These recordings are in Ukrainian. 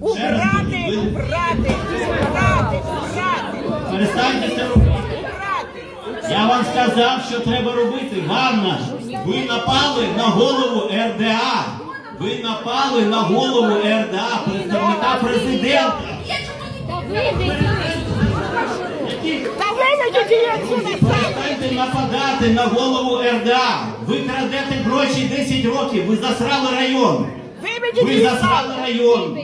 Убрати, убрати, убрати, убрати, Перестаньте це робити. Я вам сказав, що треба робити. Ганна, ви напали на голову РДА. Ви напали на голову РДА, представника президента. Перестаньте нападати на голову РДА. Ви крадете гроші 10 років. Ви засрали район. Виведіть Ви засрали район.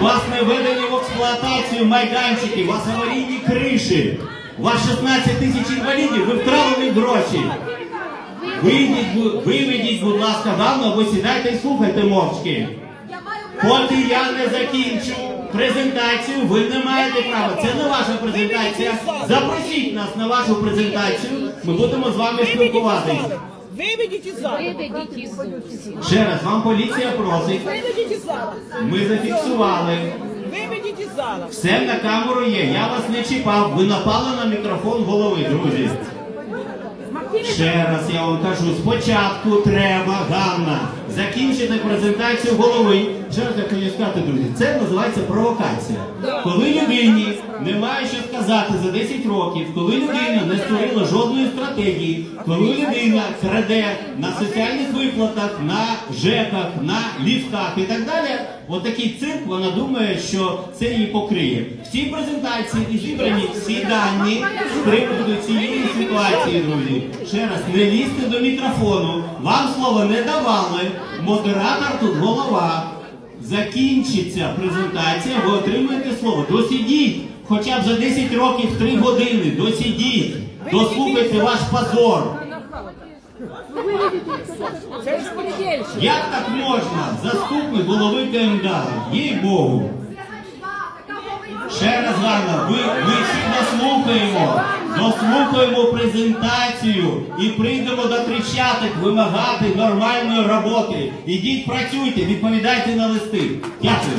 У вас не введені в експлуатацію майданчики, у вас аварійні криші. У вас 16 тисяч інвалідів, ви втратили гроші. Вийдіть, бу- виведіть, будь ласка, Ганну, або сідайте і слухайте мовчки. Поки я не закінчу презентацію, ви не маєте права. Це не ваша презентація. Запросіть нас на вашу презентацію. Ми будемо з вами Виведіть зали. Виведіть із залу. Виведіть із залу. Ще раз, вам поліція просить. Виведіть із залу. Ми зафіксували. Виведіть із залу. Все на камеру є. Я вас не чіпав. Ви напали на мікрофон голови, друзі. Ще раз я вам кажу, спочатку треба, Ганна, закінчити презентацію голови. Ще раз я сказати, друзі, це називається провокація. Коли людині немає що сказати за 10 років, коли людина не створила жодної стратегії, коли людина краде на соціальних виплатах, на ЖЕКах, на ліфтах і так далі, отакий цирк, вона думає, що це її покриє. В цій презентації і зібрані всі дані з приводу цієї ситуації, друзі. Ще раз, не лізьте до мікрофону. Вам слово не давали. Модератор тут голова. Закінчиться презентація, ви отримуєте слово. Досидіть. Хоча б за 10 років 3 години. Досидіть. Дослухайте ваш позор. Як так можна? Заступник голови КМДА. Їй Богу. Ще раз ви, ми всі дослухаємо, дослухаємо презентацію і прийдемо до Хрещатик вимагати нормальної роботи. Ідіть працюйте, відповідайте на листи. Дякую.